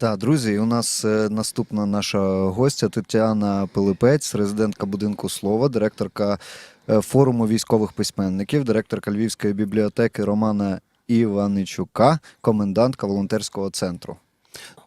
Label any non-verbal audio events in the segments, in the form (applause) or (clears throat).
Так, друзі, у нас е, наступна наша гостя Тетяна Пилипець, резидентка будинку слова, директорка е, форуму військових письменників, директорка Львівської бібліотеки Романа Іваничука, комендантка волонтерського центру.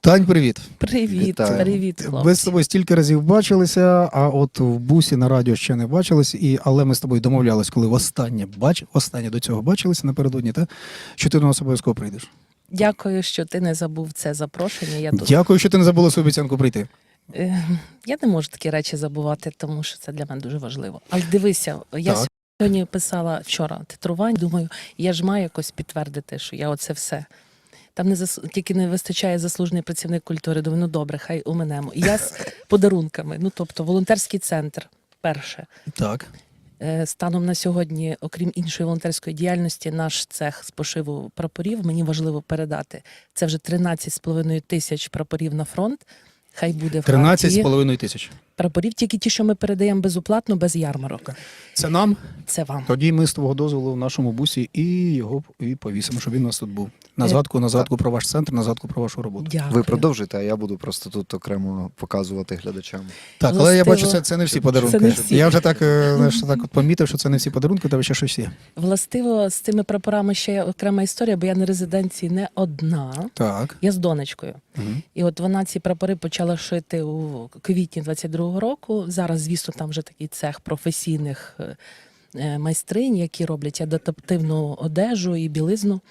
Тань, привіт. Вітаю. Привіт, привіт, хлопці. Ми з тобою стільки разів бачилися, а от в бусі на радіо ще не бачились. І, але ми з тобою домовлялись, коли востаннє бач, востаннє до цього бачилися напередодні, та що ти до нас обов'язково прийдеш. Дякую, що ти не забув це запрошення. Я тут Дякую, що ти не забула свою обіцянку прийти. Е, я не можу такі речі забувати, тому що це для мене дуже важливо. Але дивися, я Так. сьогодні писала вчора титрувань. Думаю, я ж маю якось підтвердити, що я оце все. Там не зас... тільки не вистачає заслужений працівник культури. Думаю, ну добре, хай уминемо. І я з (laughs) подарунками. Ну тобто, волонтерський центр. Перше, Так. Е, Станом на сьогодні, окрім іншої волонтерської діяльності, наш цех з пошиву прапорів мені важливо передати. Це вже 13,5 тисяч прапорів на фронт. Хай буде в Харкові. 13,5 тисяч. Прапорів, тільки ті, що ми передаємо безоплатно, без ярмарок. Це нам. Це вам. Тоді ми з твого дозволу в нашому бусі і його і повісимо, щоб він у нас тут був. На Е, згадку, на згадку про ваш центр, на згадку про вашу роботу. Дякую. Ви продовжуйте, а я буду просто тут окремо показувати глядачам. Так, але я бачу, це, це не всі подарунки. Це не всі. Я вже так, е, знаєш, так от помітив, що це не всі подарунки, тебе ще щось є. Властиво з цими прапорами ще є окрема історія, бо я на резиденції не одна. Так. Я з донечкою. Угу. І от вона ці прапори почала шити у квітні 22-го року. Зараз, звісно, там вже такий цех професійних е, майстринь, які роблять адаптивну одежу і білизну.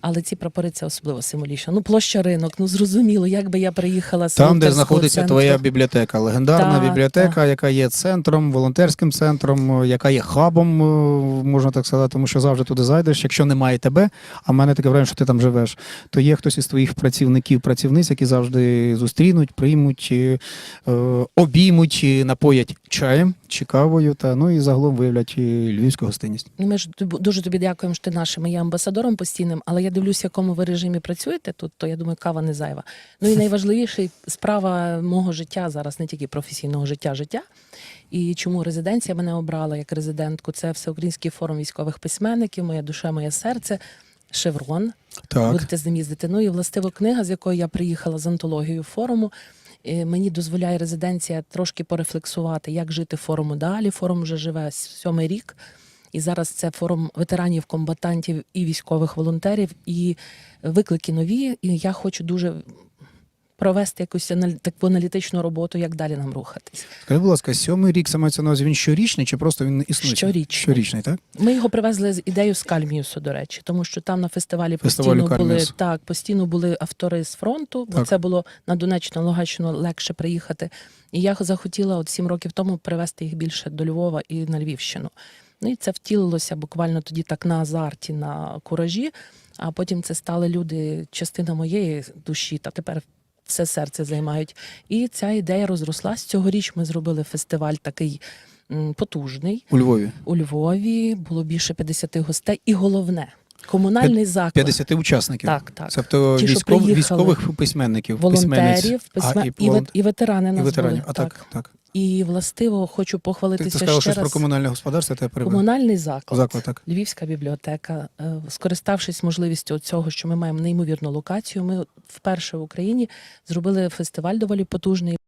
Але ці прапори це особливо символічно. Ну, площа ринок, ну зрозуміло, як би я приїхала з Там, де знаходиться центру. твоя бібліотека, легендарна Так, бібліотека, яка є центром, волонтерським центром, е, яка є хабом, е, можна так сказати, тому що завжди туди зайдеш. Якщо немає тебе, а в мене таке враження, що ти там живеш, то є хтось із твоїх працівників, працівниць, які завжди зустрінуть, приймуть, е, е, обіймуть, е, напоять чаєм чи кавою, та ну і загалом виявлять львівську гостинність. Ну, Ми ж дуже тобі дякуємо, що ти нашим є амбасадором постійним, але я дивлюся, в якому ви режимі працюєте тут, то я думаю, кава не зайва. Ну і найважливіше (laughs) справа мого життя зараз, не тільки професійного життя, життя. І чому резиденція мене обрала як резидентку? Це Всеукраїнський форум військових письменників, моя душа, моє серце. Шеврон, Так. будете з ним їздити. Ну і властиво книга, з якою я приїхала з антологією форуму. Е, Мені дозволяє резиденція трошки порефлексувати, як жити форуму далі. Форум вже живе сьомий рік. І зараз це форум ветеранів, комбатантів і військових волонтерів, і виклики нові. І я хочу дуже провести якусь таку аналітичну роботу, як далі нам рухатись. Скажи, будь ласка, сьомий рік саме це увазі, він щорічний чи просто він існує? Щорічний. Щорічний, так? Ми його привезли з ідеєю з Кальміусу, до речі, тому що там на фестивалі Фестивалю постійно були так, постійно були автори з фронту, бо Так. це було на Донеччину, Луганщину легше приїхати. І я захотіла от сім років тому привезти їх більше до Львова і на Львівщину. Ну і це втілилося буквально тоді так на азарті, на куражі. А потім це стали люди, частина моєї душі, та тепер все серце займають. І ця ідея розрослась. Цьогоріч ми зробили фестиваль такий потужний. У Львові. У Львові було більше 50 гостей, і головне комунальний заклад. 50 учасників. Так, так. Тобто Ті, військов, військових письменників, волонтерів, письменників, письмен... і, і, волон- і ветерани і нас ветеранів. були. А так, так. І властиво хочу похвалитися ти сказав ще щось раз. про комунальне господарство, тебе. Комунальний заклад. Заклад, так. Львівська бібліотека, Е, скориставшись можливістю цього, що ми маємо неймовірну локацію, ми вперше в Україні зробили фестиваль доволі потужний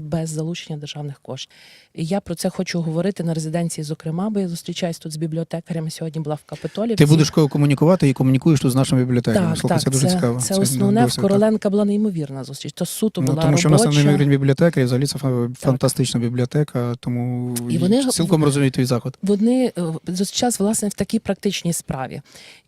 без залучення державних коштів. І я про це хочу говорити на резиденції, зокрема, бо я зустрічаюсь тут з бібліотекарями. Сьогодні була в Капитолі. Ти будеш ко- комунікувати і комунікуєш тут з нашими бібліотеками. Так, так, це дуже цікаво. Це, основне. досить, В Короленка була неймовірна зустріч. То суто так. Ну, була тому що в нас робоча. неймовірні бібліотека, і взагалі це фа- фантастична бібліотека, тому І вони- цілком розуміють твій заклад. Вони е, зараз власне в такій практичній справі.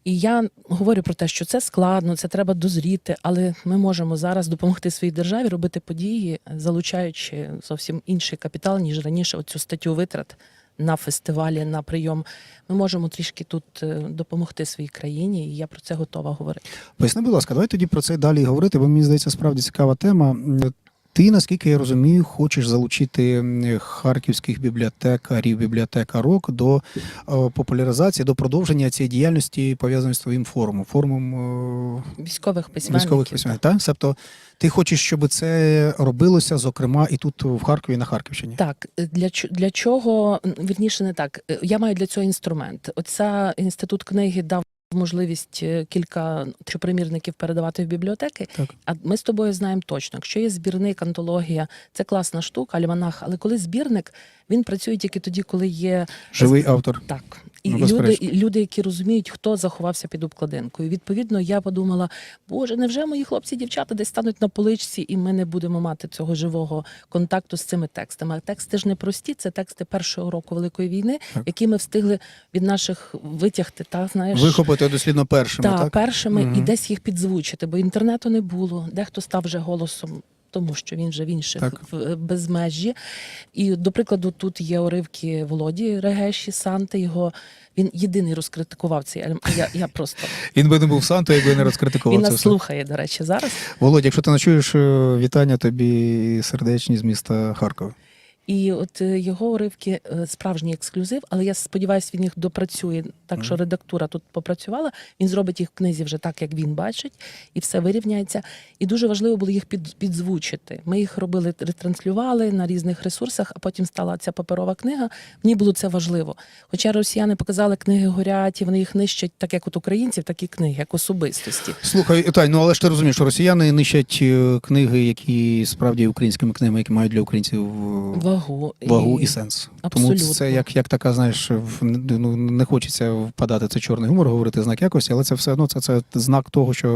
І я говорю про те, що це складно, це треба дозріти, але ми можемо зараз допомогти своїй державі робити події, залучаючи зовсім інший капітал, ніж раніше. Оцю статтю витрат на фестивалі, на прийом. Ми можемо трішки тут е, допомогти своїй країні, і я про це готова говорити. Поясни, будь ласка, давай тоді про це далі говорити, бо мені здається, справді цікава тема. Ти, наскільки я розумію, хочеш залучити харківських бібліотекарів, бібліотекарок до е, популяризації, до продовження цієї діяльності пов'язаної з твоїм форумом, форумом е, Військових письменників. військових письменників. Так? Тобто ти хочеш, щоб це робилося, зокрема, і тут в Харкові, на Харківщині. Так, е, для для чого вірніше не так. Я маю для цього інструмент. Оця інститут книги дав можливість е, кілька примірників передавати в бібліотеки. Так. А ми з тобою знаємо точно, якщо є збірник, антологія, це класна штука, альманах. Але коли збірник, він працює тільки тоді, коли є Живий автор. так. І Ну, люди, і люди, які розуміють, хто заховався під обкладинкою. Відповідно, я подумала: Боже, невже мої хлопці, дівчата десь стануть на поличці, і ми не будемо мати цього живого контакту з цими текстами. А тексти ж не прості, це тексти першого року Великої війни, Так. які ми встигли від наших витягти, та знаєш. Вихопити дослідно першими, Та, так? першими і десь їх підзвучити, бо інтернету не було. Дехто став вже голосом, тому що він вже в інших Так. в е, безмежі. І, до прикладу, тут є уривки Володі Регеші, Санти. Його він єдиний розкритикував цей альбом. Я, я просто (laughs) Він би не був Санто, якби не розкритикував він нас слухає, до речі, зараз. Володя, якщо ти ночуєш, е, вітання тобі сердечні з міста Харкова. І от е, його уривки е, справжній ексклюзив, але я сподіваюся, він їх допрацює. Так що редактура тут попрацювала. Він зробить їх в книзі вже так, як він бачить, і все вирівняється. І дуже важливо було їх під, підзвучити. Ми їх робили, ретранслювали на різних ресурсах, а потім стала ця паперова книга. Мені було це важливо. Хоча росіяни показали, книги горять, і вони їх нищать, так як от українців, так і книги, як особистості. Слухай, Тань, ну але ж ти розумієш, що росіяни нищать е, книги, які справді українськими книгами, які мають для українців Вагу. вагу і сенс. Абсолютно. Тому це як, як така, знаєш, ну, не хочеться впадати в цей чорний гумор, говорити знак якості, але це все одно це, це знак того, що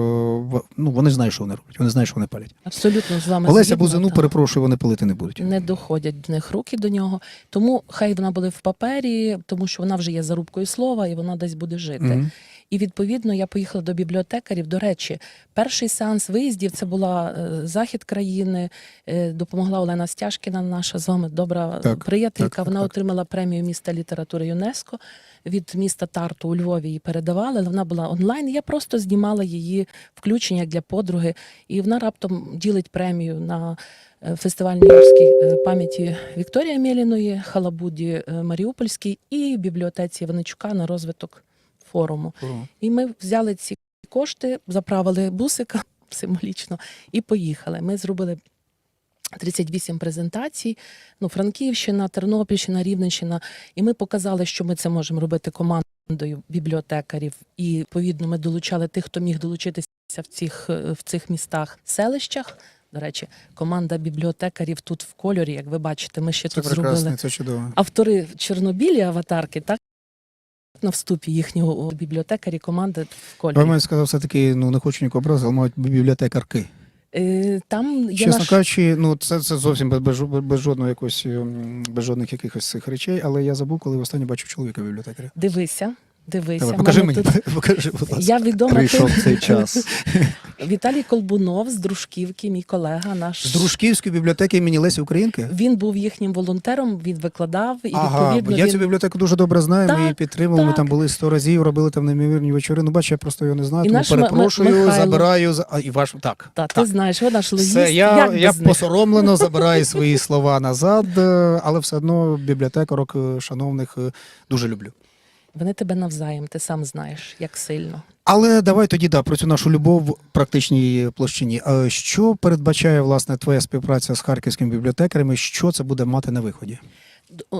ну, вони знають, що вони роблять, вони знають, що вони палять. Абсолютно з вами Олеся Бузину, перепрошую, вони палити не будуть. не доходять в них руки до нього. Тому хай вона буде в папері, тому що вона вже є зарубкою слова і вона десь буде жити. Мгм. І відповідно я поїхала до бібліотекарів. До речі, перший сеанс виїздів це була е, захід країни. е, Допомогла Олена Стяжкіна, наша з вами добра Так, приятелька. так, так, вона так. отримала премію міста літератури ЮНЕСКО. Від міста Тарту у Львові її передавали, вона була онлайн. Я просто знімала її включення для подруги, і вона раптом ділить премію на е, фестиваль Нью-Йоркській пам'яті Вікторії Мєліної, Халабуді Маріупольській і бібліотеці Венечука на розвиток форуму. І ми взяли ці кошти, заправили бусика (laughs) символічно і поїхали. Ми зробили 38 презентацій. Ну, Франківщина, Тернопільщина, Рівненщина. І ми показали, що ми це можемо робити командою бібліотекарів. І відповідно ми долучали тих, хто міг долучитися в цих, е, в цих містах, селищах. До речі, команда бібліотекарів тут в кольорі, як ви бачите, ми ще Це тут зробили це чудово. автори Чорнобілі аватарки, так? На вступі їхнього бібліотекарі команди в Я кольорі. маю сказав, все-таки ну не хочу нікого образити, але мають бібліотекарки. Е, Там є Чесно наш... кажучи, ну це, це зовсім без, без, без жодного якось ем, без жодних якихось цих речей, але я забув, коли останній бачив чоловіка бібліотекаря. Дивися, дивися. Давай, покажи мені, тут- (laughs) покажи, будь ласка. Я відома Прийшов тим- цей час. (laughs) Віталій Колбунов з Дружківки, мій колега, наш З Дружківської бібліотеки імені Лесі Українки. він був їхнім волонтером, він викладав і Ага, відповідно я він... цю бібліотеку дуже добре знаю. ми її підтримували. Ми там були сто разів, робили там неймовірні вечори. Ну, бач, я просто його не знаю. І тому перепрошую, Михайло. забираю за і ваш так. Та, ти знаєш, ви наш логіст. Все, я, Як я посоромлено (laughs) забираю свої слова назад, е, але все одно бібліотекарок е, шановних е, дуже люблю. Вони тебе навзаєм, ти сам знаєш, як сильно. Але давай тоді да, про цю нашу любов в практичній площині. Що передбачає власне твоя співпраця з харківськими бібліотекарями? Що це буде мати на виході?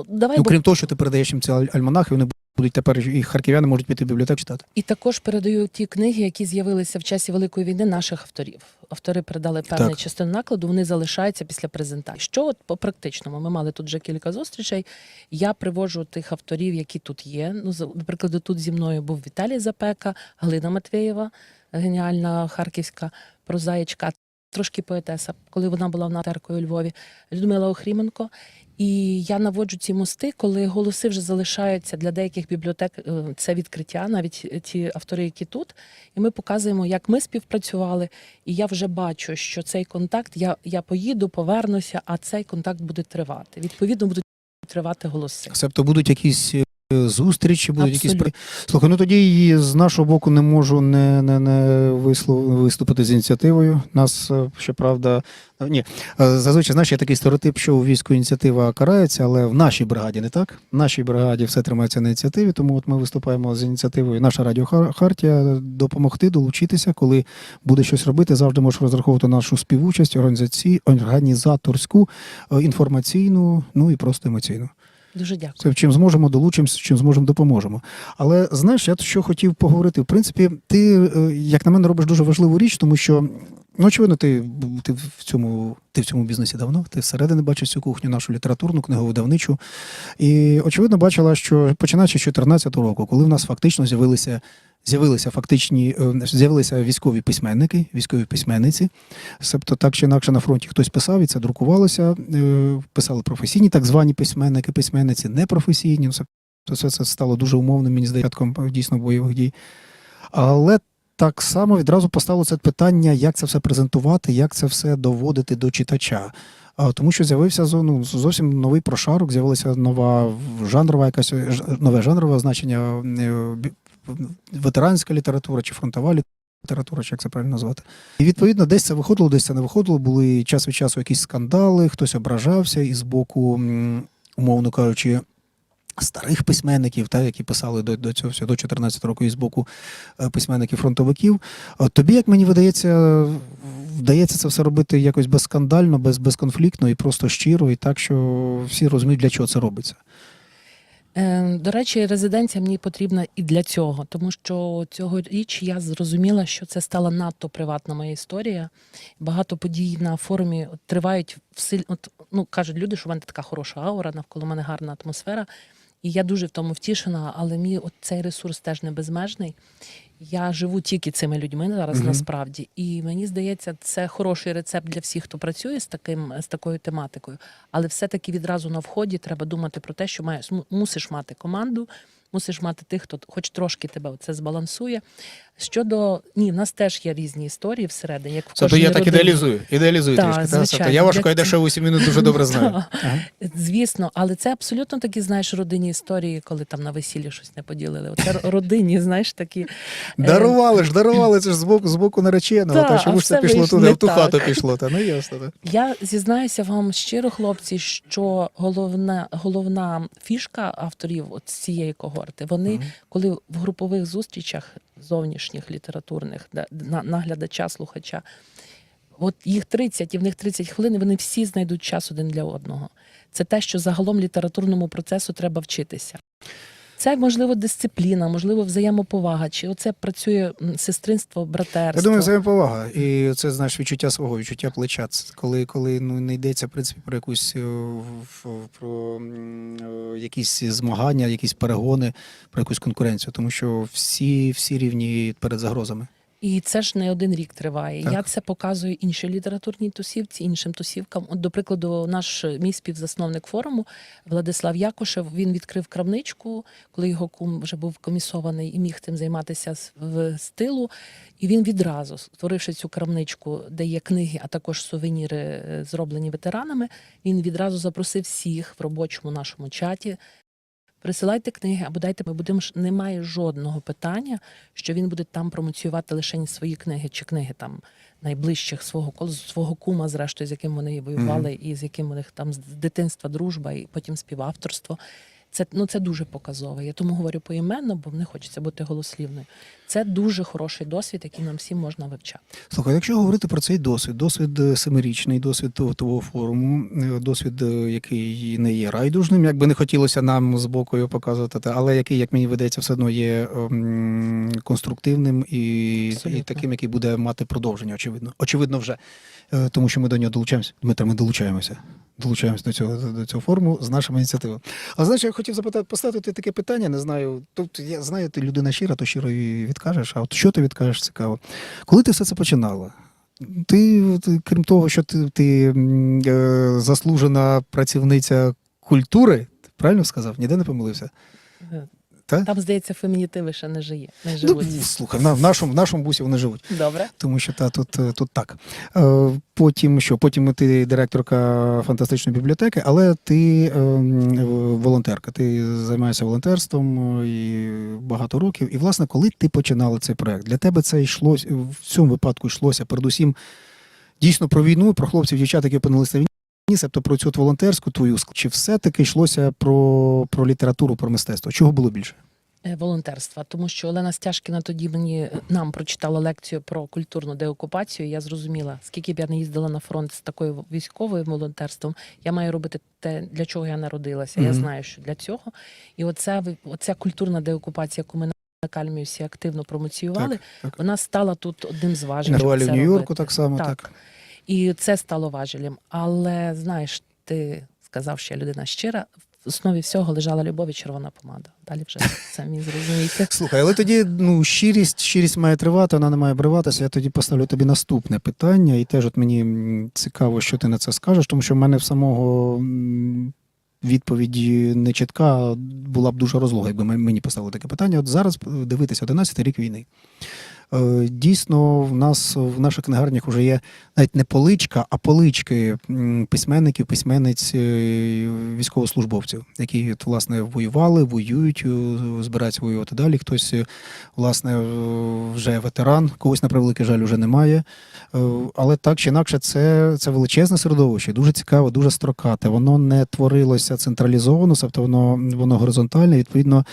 Давай, Ну бо того, що ти передаєш їм ці альманахи, вони будуть тепер і харків'яни можуть піти в бібліотеку читати. І також передаю ті книги, які з'явилися в часі Великої війни наших авторів. Автори передали певну частину накладу, вони залишаються після презентації. Що от по практичному? Ми мали тут вже кілька зустрічей. Я привожу тих авторів, які тут є. Ну, наприклад, тут зі мною був Віталій Запека, Галина Матвєєва, геніальна харківська прозаїчка, трошки поетеса, коли вона була натеркою у Львові, Людмила Охріменко. І я наводжу ці мости, коли голоси вже залишаються для деяких бібліотек. е, Це відкриття, навіть ті автори, які тут. І ми показуємо, як ми співпрацювали. І я вже бачу, що цей контакт я, я поїду, повернуся, а цей контакт буде тривати. Відповідно, будуть тривати голоси. Тобто будуть якісь е, зустрічі, будуть якісь Абсолютно. при- слухай. Ну тоді і з нашого боку не можу не, не, не виступити з ініціативою. Нас е, щоправда, е, ні, е, зазвичай знаєш, є такий стереотип, що у війську ініціатива карається, але в нашій бригаді не так. В нашій бригаді все тримається на ініціативі, тому от ми виступаємо з ініціативою. Наша радіохартія допомогти, долучитися, коли буде щось робити. Завжди можеш розраховувати нашу співучасть, організаці... організаторську, інформаційну, ну і просто емоційну. Дуже дякую. Чим зможемо, долучимося, чим зможемо, допоможемо. Але знаєш, я що хотів поговорити. В принципі, ти, е, як на мене, робиш дуже важливу річ, тому що, ну, очевидно, ти, ти в цьому. Ти в цьому бізнесі давно, ти всередини бачиш цю кухню, нашу літературну, книговидавничу. І очевидно бачила, що починаючи з 2014 року, коли в нас фактично з'явилися, з'явилися фактичні е, з'явилися військові письменники, військові письменниці. Себто так чи інакше на фронті хтось писав, і це друкувалося. е, Писали професійні, так звані письменники, письменниці, непрофесійні. Ну, То все це стало дуже умовним, мені здається, початком, дійсно бойових дій. Але так само відразу постало це питання, як це все презентувати, як це все доводити до читача. Тому що з'явився ну, зовсім новий прошарок, з'явилася нова жанрова якась е, нове жанрове значення е, ветеранська література чи фронтова література, чи як це правильно назвати. І відповідно, десь це виходило, десь це не виходило. Були час від часу якісь скандали, хтось ображався, і з боку, умовно кажучи, старих письменників, та, які писали до, до цього до 14 року, і з боку е, письменників-фронтовиків. Тобі, як мені видається, вдається це все робити якось безскандально, без, безконфліктно і просто щиро, і так, що всі розуміють, для чого це робиться. Е, До речі, резиденція мені потрібна і для цього, тому що цьогоріч я зрозуміла, що це стала надто приватна моя історія. Багато подій на форумі тривають в силь... От, ну кажуть люди, що в мене така хороша аура, навколо мене гарна атмосфера. І я дуже в тому втішена, але мій от цей ресурс теж не безмежний. Я живу тільки цими людьми зараз Мгм. насправді. І мені здається, це хороший рецепт для всіх, хто працює з таким з такою тематикою. Але все-таки відразу на вході треба думати про те, що маєш му- мусиш мати команду, мусиш мати тих, хто хоч трошки тебе це збалансує. Щодо ні, в нас теж є різні історії всередині, як в Тобто я так родині. ідеалізую, ідеалізую Так, трішки. Та? Звичайно. я важко і дешеву сім'ю дуже добре (laughs) знаю. Ага. Звісно, але це абсолютно такі, знаєш, родинні історії, коли там на весіллі щось не поділили. Оце родинні, знаєш, такі. е, Дарували ж, дарували, це ж з боку, з боку нареченого. Та, Та чому ж це пішло туди, в ту так. хату пішло? Та ну ясно. Та. Я зізнаюся вам щиро, хлопці, що головна, головна фішка авторів от цієї когорти, вони, коли в групових зустрічах зовнішніх літературних наглядача, слухача, от їх 30, і в них 30 хвилин, і вони всі знайдуть час один для одного. Це те, що загалом літературному процесу треба вчитися. Це можливо дисципліна, можливо, взаємоповага, чи оце працює сестринство, братерство. Я думаю, взаємоповага. І це знаєш відчуття свого, відчуття плеча. Це коли, коли ну, не йдеться в принципі про якусь е, про е, якісь змагання, якісь перегони, про якусь конкуренцію, тому що всі, всі рівні перед загрозами. І це ж не один рік триває. Так. Я це показую іншій літературній тусівці, іншим тусівкам. От, до прикладу, наш мій співзасновник форуму Владислав Якушев він відкрив крамничку, коли його кум вже був комісований і міг цим займатися в стилу. І він відразу, створивши цю крамничку, де є книги, а також сувеніри, е, зроблені ветеранами, він відразу запросив всіх в робочому нашому чаті. Присилайте книги або дайте, ми будемо немає жодного питання, що він буде там промоціювати лише свої книги чи книги там найближчих свого свого кума, зрештою, з яким вони воювали, і з яким у них там з дитинства дружба, і потім співавторство. Це ну це дуже показово. Я тому говорю поіменно, бо мені хочеться бути голослівною. Це дуже хороший досвід, який нам всім можна вивчати. Слухай, якщо говорити про цей досвід, досвід е, семирічний, досвід того, форуму, е, досвід, е, який не є райдужним, як би не хотілося нам з боку його показувати, але який, як мені видається, все одно є ем, конструктивним і, і таким, який буде мати продовження, очевидно. Очевидно, вже. Тому що ми до нього долучаємося. Дмитро, ми долучаємося. Долучаємося до цього, до цього форуму з нашими ініціативами. А знаєш, я хотів запитати, поставити таке питання, не знаю. Тобто, я знаю, ти людина щира, то щиро і відкажеш. А от що ти відкажеш цікаво? Коли ти все це починала? Ти, ти крім того, що ти, ти е, заслужена працівниця культури, ти правильно сказав? Ніде не помилився? Та? Там, здається, фемінітиви ще не жиє, не Ну, слухай, на, в, нашому, в нашому бусі вони живуть. Добре. Тому що та тут, е, тут так. Е, Потім що? Потім ти директорка фантастичної бібліотеки, але ти е, волонтерка. Ти займаєшся волонтерством е, і багато років. І, власне, коли ти починала цей проект, для тебе це йшлося в цьому випадку йшлося передусім дійсно про війну, про хлопців, дівчат, які опинилися на війні, тобто про цю волонтерську твою чи все-таки йшлося про, про літературу, про мистецтво? Чого було більше? е, волонтерства, тому що Олена Стяжкіна тоді мені нам прочитала лекцію про культурну деокупацію. і Я зрозуміла, скільки б я не їздила на фронт з такою військовою волонтерством, я маю робити те, для чого я народилася. Я знаю, що для цього. І оця оця культурна деокупація, яку ми на Кальмі всі активно промоціювали, Так, так. вона стала тут одним з важелів. Нарвалі це в Нью-Йорку так само, Так. так. І це стало важелем. Але знаєш, ти сказав, що я людина щира. В основі всього лежала любов і червона помада. Далі вже (laughs) самі зрозумієте. Слухай, але тоді ну, щирість, щирість має тривати, вона не має обриватися. Я тоді поставлю тобі наступне питання, і теж от мені цікаво, що ти на це скажеш, тому що в мене в самого відповіді не чітка була б дуже розлога, якби мені поставили таке питання. От зараз е, дивитися 11 рік війни. Е, Дійсно, в нас в наших книгарнях вже є навіть не поличка, а полички письменників, письменниць, е, військовослужбовців, які власне воювали, воюють, е, збираються воювати далі. Хтось, власне, вже ветеран, когось на превеликий жаль вже немає. Але так чи інакше, це, це величезне середовище, дуже цікаве, дуже строкате. Воно не творилося централізовано, тобто воно, воно горизонтальне. Відповідно,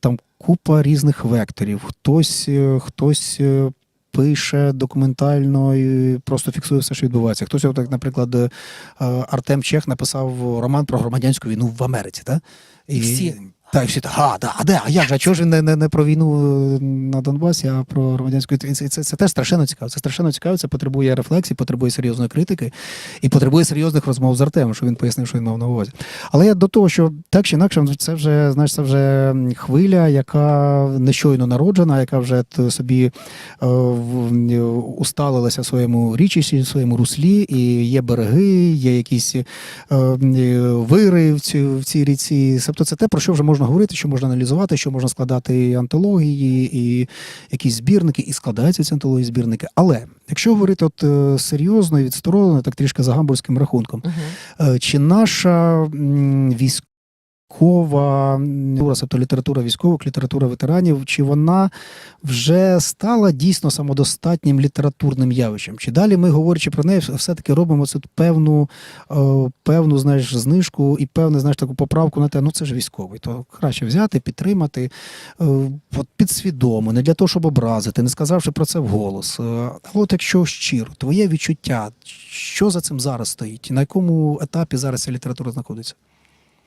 там купа різних векторів. Хтось, е, хтось е, пише документально і просто фіксує все, що відбувається. Хтось, так, наприклад, е, Артем Чех написав роман про громадянську війну в Америці. Так? І, Всі. Так, і всі так, а, да, а де? А як же? А чого ж він не, не, не про війну е, на Донбасі, а про громадянську? І Це, це, це теж страшенно цікаво. Це страшенно цікаво, це потребує рефлексії, потребує серйозної критики і потребує серйозних розмов з Артемом, що він пояснив, що він мав на увазі. Але я до того, що так чи інакше, це вже знаєш, це вже хвиля, яка не щойно народжена, яка вже собі е, е, усталилася в своєму річищі, в своєму руслі, і є береги, є якісь е, е, вири в, цю, в цій ріці. Тобто це те, про що вже можна говорити, що можна аналізувати, що можна складати антології, і якісь збірники, і складаються ці антології збірники. Але якщо говорити от е, серйозно і відсторонено, так трішки за гамбурзьким рахунком. Е, Чи наша військова м, тобто література військових, література ветеранів, чи вона вже стала дійсно самодостатнім літературним явищем? Чи далі ми, говорячи про неї, все-таки робимо цю певну, е, певну знаєш, знижку і певну знаєш, таку поправку на те, ну це ж військовий, то краще взяти, підтримати е, от підсвідомо, не для того, щоб образити, не сказавши про це вголос. Е, от якщо щиро, твоє відчуття, що за цим зараз стоїть? На якому етапі зараз ця література знаходиться?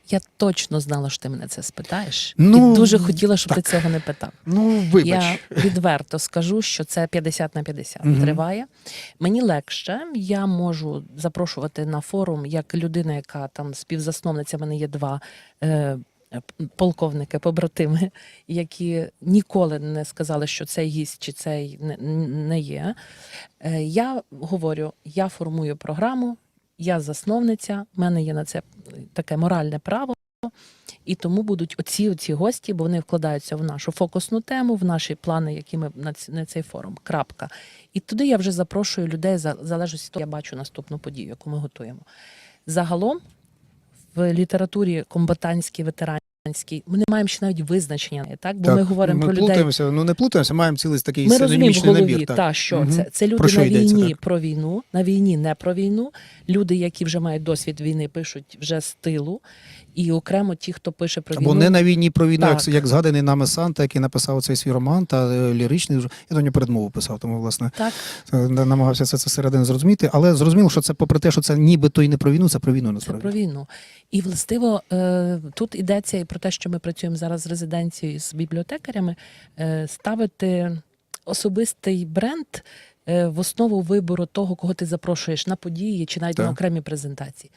Я точно знала, що ти мене це спитаєш. Ну, і дуже хотіла, щоб так. ти цього не питав. Ну, вибач. Я відверто скажу, що це 50 на 50 Мгм. триває. Мені легше, я можу запрошувати на форум як людина, яка там співзасновниця. в мене є два. Е, Полковники, побратими, які ніколи не сказали, що цей гість чи цей не, не є. Е, Я говорю, я формую програму, я засновниця, в мене є на це таке моральне право. І тому будуть оці оці гості, бо вони вкладаються в нашу фокусну тему, в наші плани, які ми на цей форум. Крапка. І туди я вже запрошую людей залежно від того, я бачу наступну подію, яку ми готуємо. Загалом в літературі комбатантській, ветеранській ми не маємо ще навіть визначення, так? Бо ми говоримо ми про людей. плутаємося, ну не плутаємося, маємо цілий такий Ми розуміємо в голові, набір. Так. та, що угу. це. Це люди що на йдеться, війні так? про війну, на війні не про війну. Люди, які вже мають досвід війни, пишуть вже з тилу. І окремо ті, хто пише про Або не на війні про війну, як, як згаданий нами Санта, який написав цей свій роман та е, ліричний. Я до нього передмову писав, тому власне Так, е, намагався це, це середини зрозуміти. Але зрозуміло, що це попри те, що це нібито і не про війну, це про війну це насправді. про війну. І властиво е, тут йдеться і про те, що ми працюємо зараз з резиденцією з бібліотекарями, ставити особистий бренд в основу вибору того, кого ти запрошуєш на події чи навіть Так. на окремі презентації.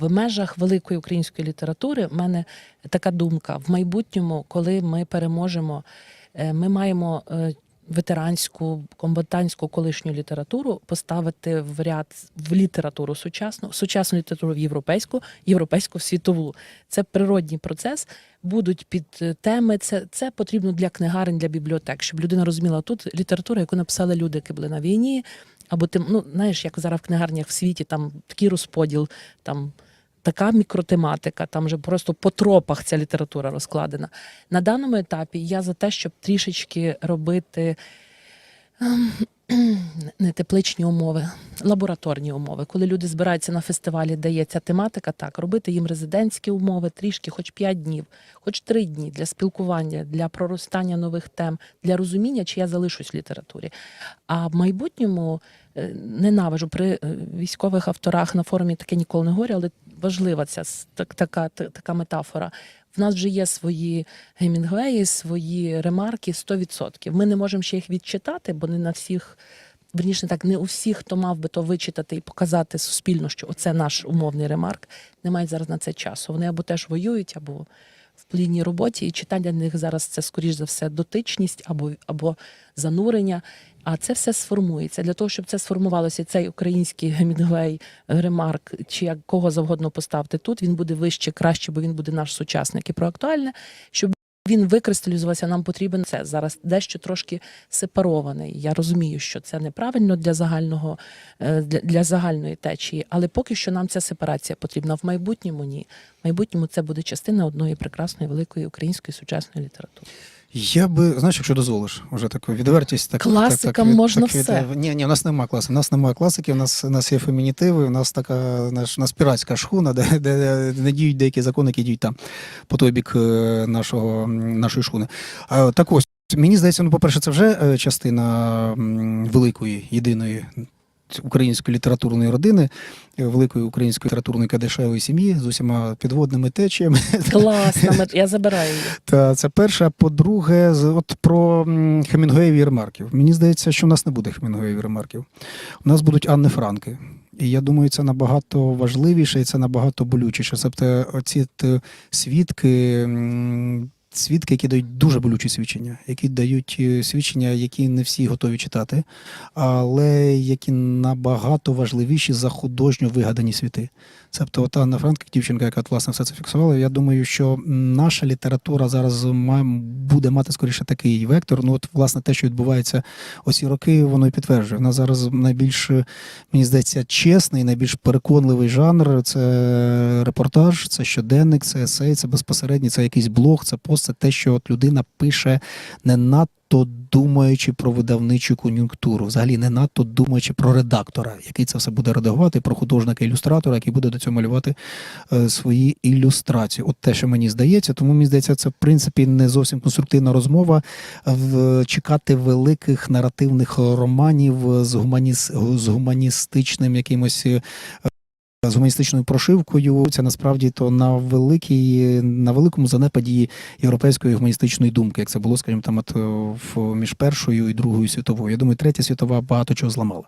В межах великої української літератури в мене така думка: в майбутньому, коли ми переможемо, е, ми маємо. е, Ветеранську комбатантську колишню літературу поставити в ряд в літературу сучасну, сучасну літературу в європейську, європейську в світову. Це природній процес. Будуть під е, теми. Це, це потрібно для книгарень, для бібліотек, щоб людина розуміла тут література, яку написали люди, які були на війні. Або ти, ну знаєш, як зараз в книгарнях в світі там такий розподіл, там така мікротематика, там вже просто по тропах ця література розкладена. На даному етапі я за те, щоб трішечки робити ем, (clears throat) не тепличні умови, лабораторні умови. Коли люди збираються на фестивалі, де є ця тематика, так робити їм резидентські умови, трішки, хоч 5 днів, хоч 3 дні для спілкування, для проростання нових тем, для розуміння, чи я залишусь в літературі. А в майбутньому е, ненавижу при е, військових авторах на форумі таке ніколи не говорю, але важлива ця так, така, така метафора. В нас вже є свої Гемінгвеї, свої ремарки 100%. Ми не можемо ще їх відчитати, бо не на всіх, верніше так, не у всіх, хто мав би то вичитати і показати суспільно, що оце наш умовний ремарк, не мають зараз на це часу. Вони або теж воюють, або в плідній роботі, і читання для них зараз це, скоріш за все, дотичність або, або занурення. А це все сформується. Для того, щоб це сформувалося, цей український Гемінгвей, ремарк, чи як кого завгодно поставити тут, він буде вище, краще, бо він буде наш сучасник і про актуальне. Щоб він викристалізувався, нам потрібен це зараз дещо трошки сепарований. Я розумію, що це неправильно для загального е, для, для загальної течії, але поки що нам ця сепарація потрібна. В майбутньому ні. В майбутньому це буде частина одної прекрасної великої української сучасної літератури. Я би, знаєш, якщо дозволиш, вже таку відвертість, так Класикам від- можна від- все. Ні, ні, у нас немає класики. У нас немає класики, у нас, у нас є фемінітиви, у нас така наш, у нас піратська шхуна, де, де не діють деякі закони, які діють там, по той бік е, нашого, нашої шхуни. А, так ось, мені здається, ну, по-перше, це вже е, частина великої, єдиної. Української літературної родини, е, великої української літературної кадешевої сім'ї з усіма підводними течіями. Класна я забираю її. (laughs) Та це перше. По-друге, от про м, Хемінгуєві ремарків. Мені здається, що в нас не буде Хемінгуєві ремарків. У нас будуть Анни Франки. І я думаю, це набагато важливіше і це набагато болючіше. Тобто, оці свідки. Свідки, які дають дуже болючі свідчення, які дають е, свідчення, які не всі готові читати, але які набагато важливіші за художньо вигадані світи. Тобто, от Анна Франк, дівчинка, яка власне все це фіксувала. Я думаю, що наша література зараз має, буде мати скоріше такий вектор. Ну, от, власне, те, що відбувається оці роки, воно і підтверджує. Нас зараз найбільш, мені здається, чесний, найбільш переконливий жанр це репортаж, це щоденник, це есей, це безпосередньо, це якийсь блог, це пост, це те, що от людина пише не надто думаючи про видавничу кон'юнктуру, взагалі не надто думаючи про редактора, який це все буде редагувати, про художника-ілюстратора, який буде до цього малювати е, свої ілюстрації. От те, що мені здається, тому мені здається, це в принципі не зовсім конструктивна розмова. В чекати великих наративних романів з гуманіс з гуманістичним якимось. З гуманістичною прошивкою це насправді то на великій на великому занепаді європейської гуманістичної думки, як це було, скажімо, там от між першою і другою світовою. Я думаю, третя світова багато чого зламала.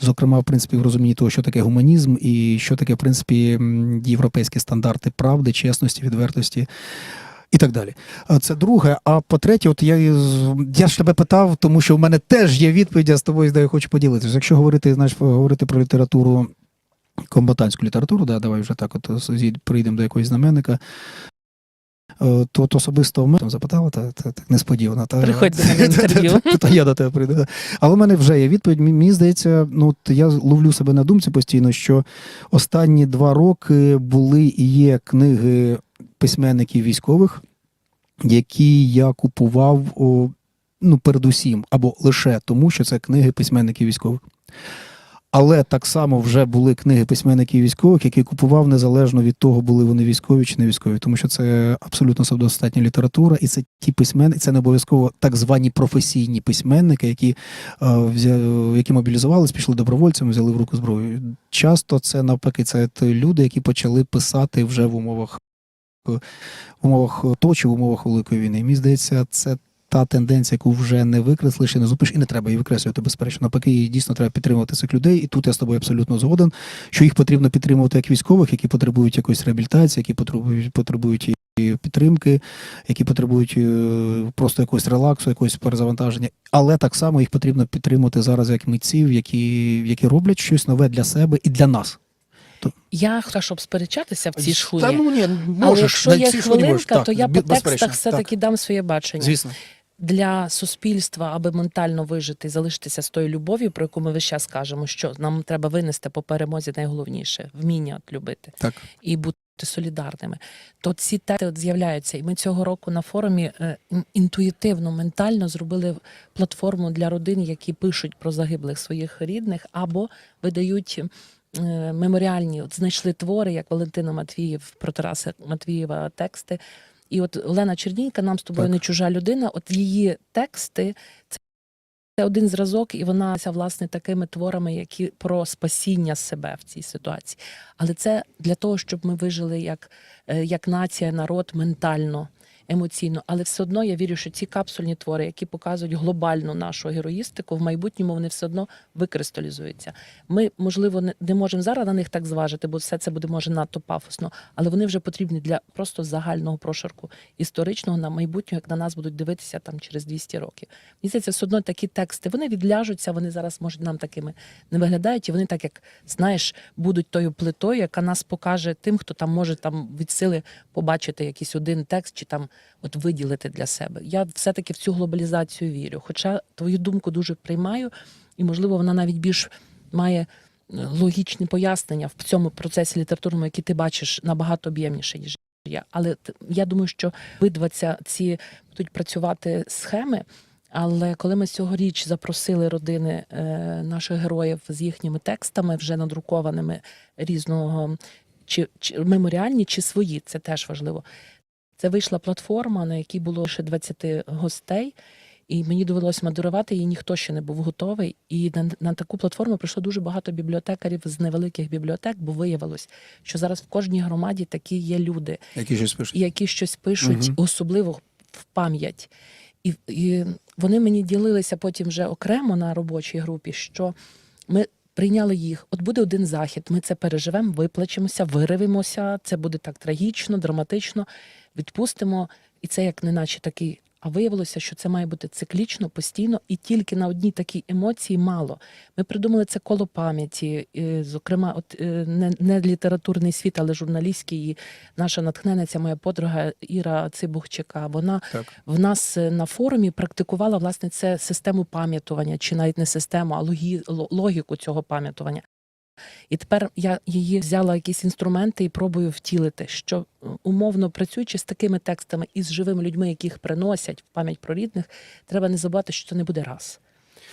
Зокрема, в принципі, в розумінні того, що таке гуманізм, і що таке, в принципі, європейські стандарти правди, чесності, відвертості. І так далі. Це друге. А по-третє, от я, я ж тебе питав, тому що в мене теж є відповідь, я з тобою я хочу поділитися. Якщо говорити, знаєш, говорити про літературу, комбатантську літературу, да, давай вже так, от прийдемо до якогось знаменника. е, То особисто в мене запитала, та, та, так несподівано. Та, Приходь до мене інтерв'ю. Та- та я до тебе прийду. Але в мене вже є відповідь. Мені мені здається, ну от я ловлю себе на думці постійно, що останні два роки були і є книги письменників військових, які я купував о, ну, передусім, або лише тому, що це книги письменників військових. Але так само вже були книги письменників військових, які купував незалежно від того, були вони військові чи не військові, тому що це абсолютно самодостатня література, і це ті письменники, це не обов'язково так звані професійні письменники, які, е, які мобілізувались, пішли добровольцями, взяли в руку зброю. Часто це навпаки, це люди, які почали писати вже в умовах в умовах АТО чи в умовах великої війни. Мені здається, це та тенденція, яку вже не викреслиш і не зупиш, і не треба її викреслювати безперечно. Навпаки, її дійсно треба підтримувати цих людей. І тут я з тобою абсолютно згоден, що їх потрібно підтримувати як військових, які потребують якоїсь реабілітації, які потребують потребують підтримки, які потребують е, просто якогось релаксу, якогось перезавантаження. Але так само їх потрібно підтримувати зараз як митців, які, які роблять щось нове для себе і для нас. Я хотіла, щоб сперечатися в цій шхуні. Та, ну, ні, Але якщо є шхуні можеш. хвилинка, Так, то я по текстах все-таки так. дам своє бачення. Звісно. Для суспільства, аби ментально вижити залишитися з тою любов'ю, про яку ми весь час кажемо, що нам треба винести по перемозі найголовніше вміння любити Так. і бути солідарними, то ці тексти от з'являються. І ми цього року на форумі е, інтуїтивно, ментально зробили платформу для родин, які пишуть про загиблих своїх рідних або видають. е, Меморіальні от знайшли твори, як Валентина Матвіїв про Тараса Матвієва тексти. І от Олена Чернійка, нам з тобою Так. не чужа людина. От її тексти це це один зразок, і вона ця, власне такими творами, які про спасіння себе в цій ситуації. Але це для того, щоб ми вижили як, е, як нація, народ ментально. Емоційно, але все одно я вірю, що ці капсульні твори, які показують глобальну нашу героїстику, в майбутньому вони все одно викристалізуються. Ми, можливо, не, можемо зараз на них так зважити, бо все це буде може надто пафосно, але вони вже потрібні для просто загального прошарку історичного на майбутнє, як на нас будуть дивитися там через 200 років. Мені здається, все одно такі тексти вони відляжуться, вони зараз можуть нам такими не виглядають, і вони так як знаєш, будуть тою плитою, яка нас покаже тим, хто там може там від сили побачити якийсь один текст чи там от виділити для себе. Я все-таки в цю глобалізацію вірю. Хоча твою думку дуже приймаю, і можливо вона навіть більш має е, логічні пояснення в цьому процесі літературному, який ти бачиш набагато об'ємніше, ніж я. Але я думаю, що ця- ці будуть працювати схеми. Але коли ми цьогоріч запросили родини е, наших героїв з їхніми текстами, вже надрукованими різного, чи, чи меморіальні, чи свої, це теж важливо. Це вийшла платформа, на якій було ще 20 гостей, і мені довелося модерувати її, ніхто ще не був готовий. І на, на таку платформу прийшло дуже багато бібліотекарів з невеликих бібліотек, бо виявилось, що зараз в кожній громаді такі є люди, Які щось пишуть. які щось пишуть, Мгм. особливо в пам'ять. І, і вони мені ділилися потім вже окремо на робочій групі, що ми прийняли їх. От буде один захід, ми це переживемо, виплачемося, виривимося. Це буде так трагічно, драматично. Відпустимо, і це як неначе такий. А виявилося, що це має бути циклічно, постійно, і тільки на одній такій емоції мало. Ми придумали це коло пам'яті, зокрема, от е, не, не літературний світ, але журналістський. І наша натхненниця, моя подруга Іра Цибухчика. Вона Так. в нас е, на форумі практикувала власне це систему пам'ятування, чи навіть не систему, а логі, логіку цього пам'ятування. І тепер я її взяла якісь інструменти і пробую втілити, що е, умовно працюючи з такими текстами і з живими людьми, які їх приносять в пам'ять про рідних, треба не забувати, що це не буде раз.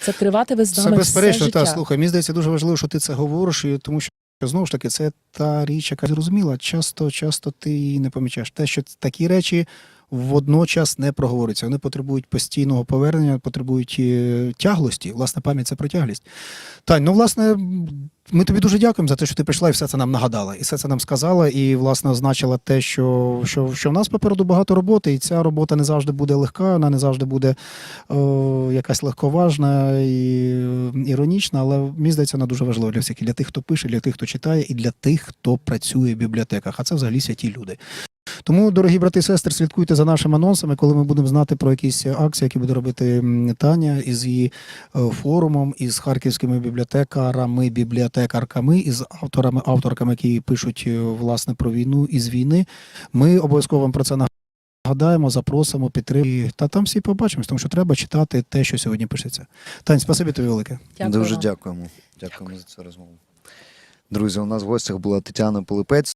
Це триватиме з Це нами все безперечно, життя. та слухай. Мені здається, дуже важливо, що ти це говориш, і тому що знову ж таки це та річ, яка зрозуміла. Часто, часто ти її не помічаєш. Те, що такі речі водночас не проговорюються. Вони потребують постійного повернення, потребують е, тяглості. Власне, пам'ять це про тяглість. Тань, ну власне. Ми тобі дуже дякуємо за те, що ти прийшла і все це нам нагадала, і все це нам сказала, і власне означила те, що, що, що в нас попереду багато роботи, і ця робота не завжди буде легка, вона не завжди буде о, якась легковажна і е, іронічна, але мені здається, вона дуже важлива для всіх, і для тих, хто пише, для тих, хто читає, і для тих, хто працює в бібліотеках. А це взагалі святі люди. Тому, дорогі брати і сестри, слідкуйте за нашими анонсами, коли ми будемо знати про якісь акції, які буде робити Таня із її е, форумом, із харківськими бібліотекарами, бібліотекарками, із авторами, авторками, які пишуть е, власне про війну і з війни. Ми обов'язково вам про це нагадаємо, запросимо, підтримуємо. Та там всі побачимось, тому що треба читати те, що сьогодні пишеться. Тань, спасибі тобі велике. Дякую Дуже дякуємо. Дякуємо за цю розмову. Друзі, у нас в гостях була Тетяна Пилипець.